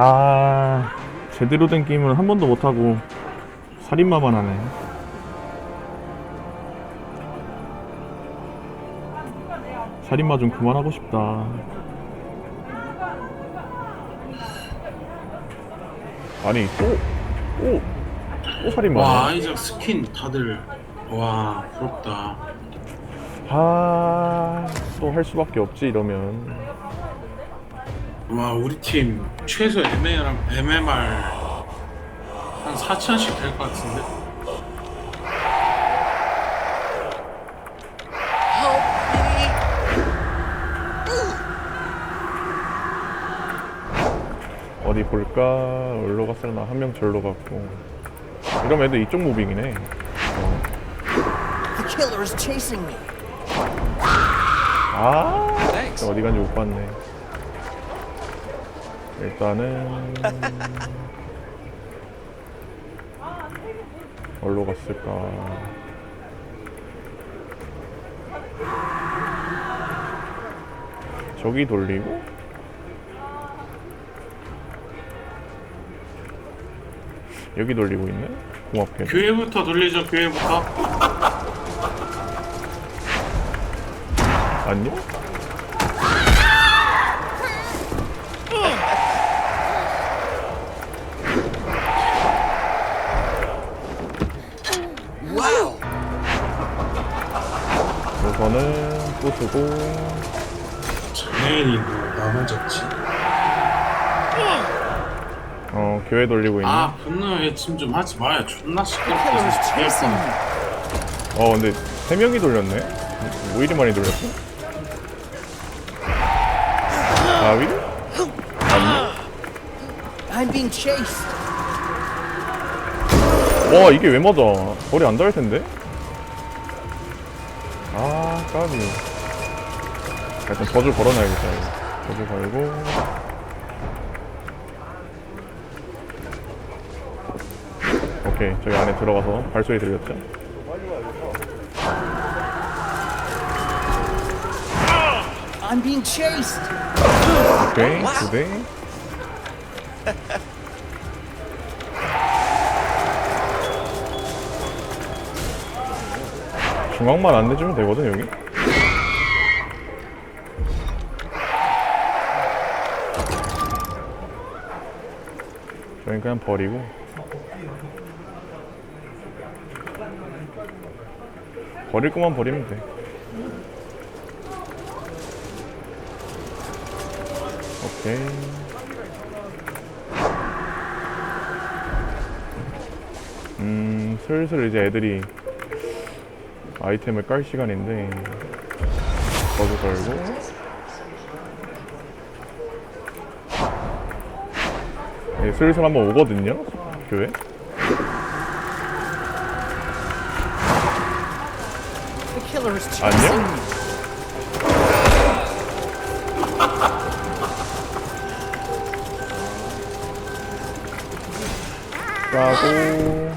아 제대로 된 게임은 한 번도 못하고 살인마만 하네. 살인마 좀 그만하고 싶다. 아니 또 또, 또 살인마 와 아이작 스킨 다들. 와 부럽다. 아또 할 수밖에 없지 이러면 와 우리 팀 최소 MMR MMR 한 4천씩 될 것 같은데 어디 볼까 어디로 갔을나 한 명 절로 갔고 이러면 애들 이쪽 무빙이네 The killer is chasing me. 아. 어디 간지 못 봤네 일단은 어디로 갔을까 저기 돌리고 여기 돌리고 있네 고맙게 교회부터 돌리죠 교회부터 안녕? Wow. 부수고 장애인이 뭐 나만 잡지? 어 교회 돌리고 있네. 아 분노의 침좀 하지 마요. 존나 시끄럽게. 어. 근데 세 명이 돌렸네? 뭐 이리 많이 돌렸어? I'm being chased. 와 이게 왜 맞아? 거리 안 닿을 텐데? 아 까비 일단 버즈 걸어놔야겠다. 이거. 버즈 걸고. 오케이 저기 안에 들어가서 발소리 들렸죠? I'm being chased. 오케이 두대. 중앙만 안 내주면 되거든 여기 저희 그냥 버리고. 버릴 거만 버리면 돼. 오케이. 음 슬슬 이제 애들이 아이템을 깔 시간인데 거기 걸고 네, 슬슬 한번 오거든요 교회. 안녕? 까고.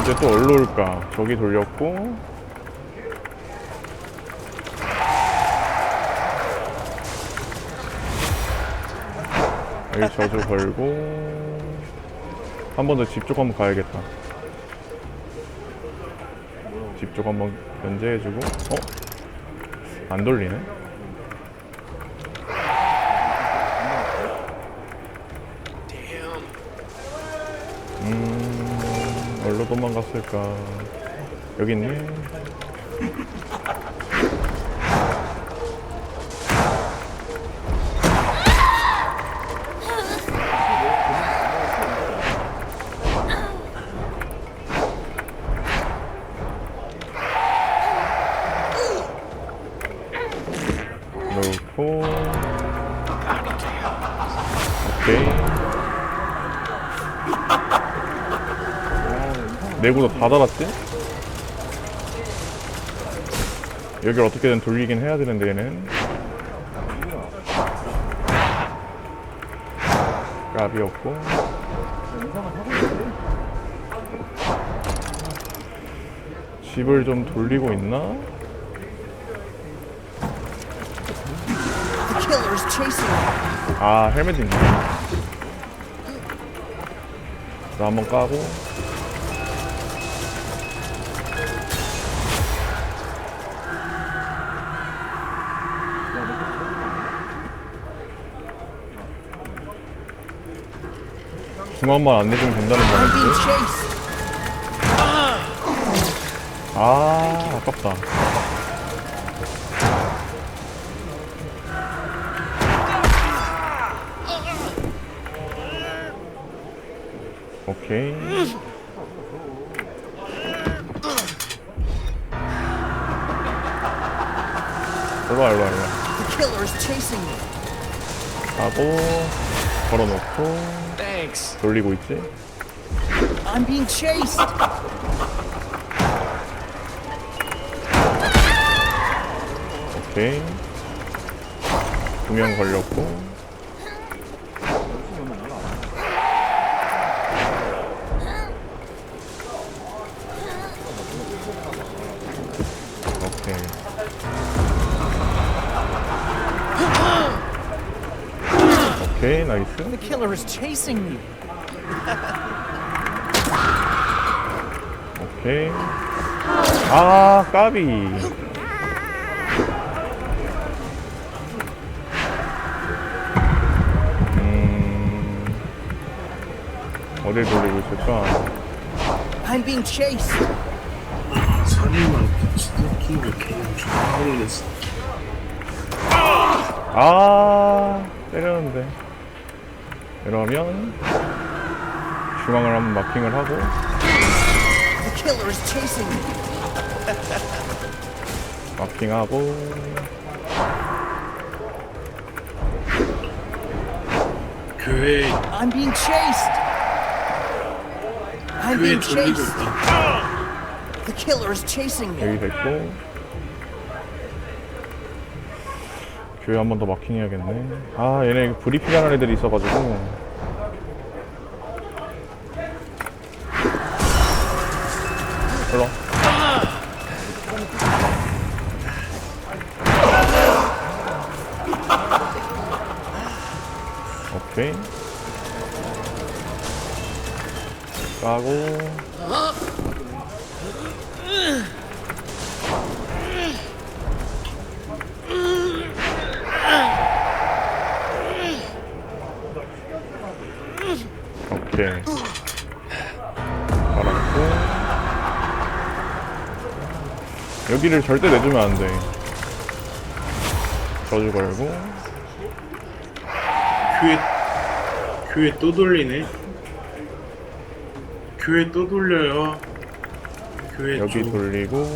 이제 또 어디로 올까? 저기 돌렸고 여기 저주 걸고 한 번 더 집 쪽 한번 가야겠다 집 쪽 한번 견제해주고 어? 안 돌리네 음, 어디로 도망갔을까? 여기 있네. 놓고 오케이 내구도 다 달았지? 여기를 어떻게든 돌리긴 해야 되는데 얘는 까비 없고 집을 좀 돌리고 있나? Killer is chasing me. 아 헬멧 있네 나 한번 까고 중앙만 안 내주면 된다는 말인데 chased. 아 아깝다 오케이 일로와 일로와 일로와 The killer is chasing me. 하고 걸어놓고 Thanks. 돌리고 있지 I'm being chased. 오케이 두명 걸렸고 오케이 나이스. The killer is chasing me. 오케이. 아 까비. 음. 어딜 돌리고 있을까 I'm being chased. 살인만 스토킹을 그냥 죽어버리겠어 아 때렸는데 이러면 중앙을 한번 마킹을 하고 The killer is chasing me. 마킹하고 교회 I'm being chased. I'm 교회 being 돌리고 chased. The killer is chasing me. 여기 됐고 교회 한 번 더 마킹해야겠네. 아 얘네 브리핑 하는 애들이 있어가지고. 일로 오케이. 까고 여기를 절대 내주면 안 돼. 저주 걸고. 교회 교회 또 돌리네. 교회 또 돌려요. 교회 여기 쪽. 돌리고.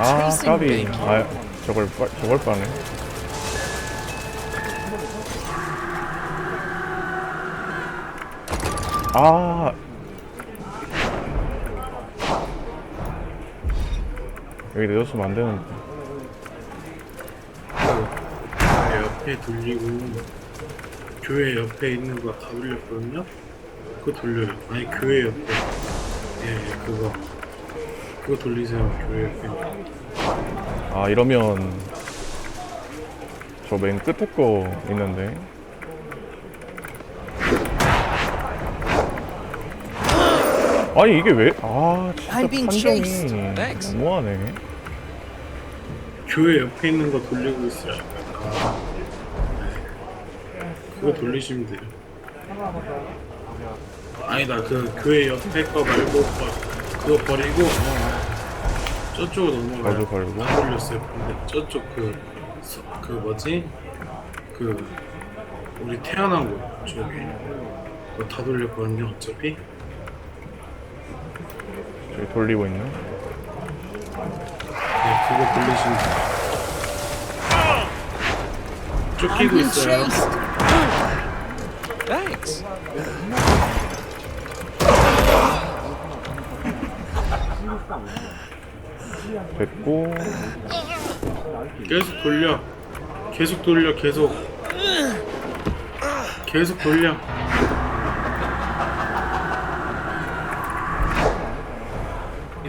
아. 까비. 아 저걸 빠, 저걸 빠네. 아 여기 내줬으면 안 되는데. 교회 옆에 돌리고 교회 옆에 있는 거 다 돌렸거든요? 그거 돌려요. 아니 교회 옆에. 예 예, 그거. 그거 돌리세요 교회 옆에. 아 이러면 저 맨 끝에 거 있는데 아니 이게 왜? 아 진짜 판정이. 너무하네 교회 옆에 있는 거 돌리고 있어요. 그거 돌리시면 돼요 아니다 그 교회 옆에 거 말고 거- 그거 버리고 저쪽으로 넘어가요 저도 걸고. 다 돌렸어요 근데 저쪽 그, 서- 그 뭐지 그 우리 태어난 곳 쪽에 그거 다 돌렸거든요 어차피 저기 돌리고 있네 네 그거 돌리시면 쫓기고 있어요. Thanks. 됐고. 계속 돌려. 계속 돌려 계속. 계속 돌려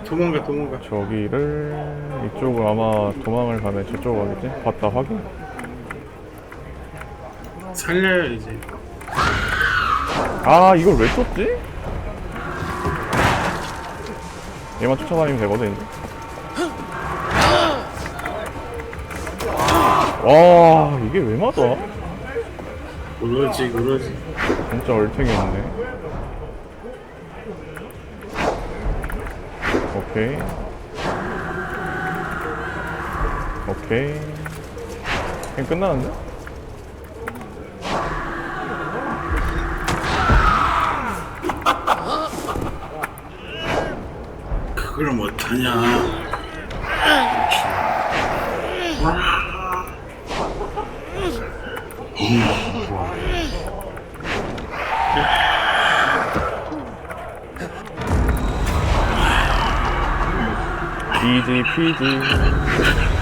도망가 도망가 저기를 이쪽을 아마 도망을 가면 저쪽으로 가겠지? 봤다 확인 살려야지 아 이걸 왜 쫓지? 얘만 쫓아다니면 되거든 이제 와 이게 왜 맞아? 그러지 그러지 진짜 얼탱이었네 오케이. 오케이. 그냥 끝나는데? 그걸 못하냐. 이 지피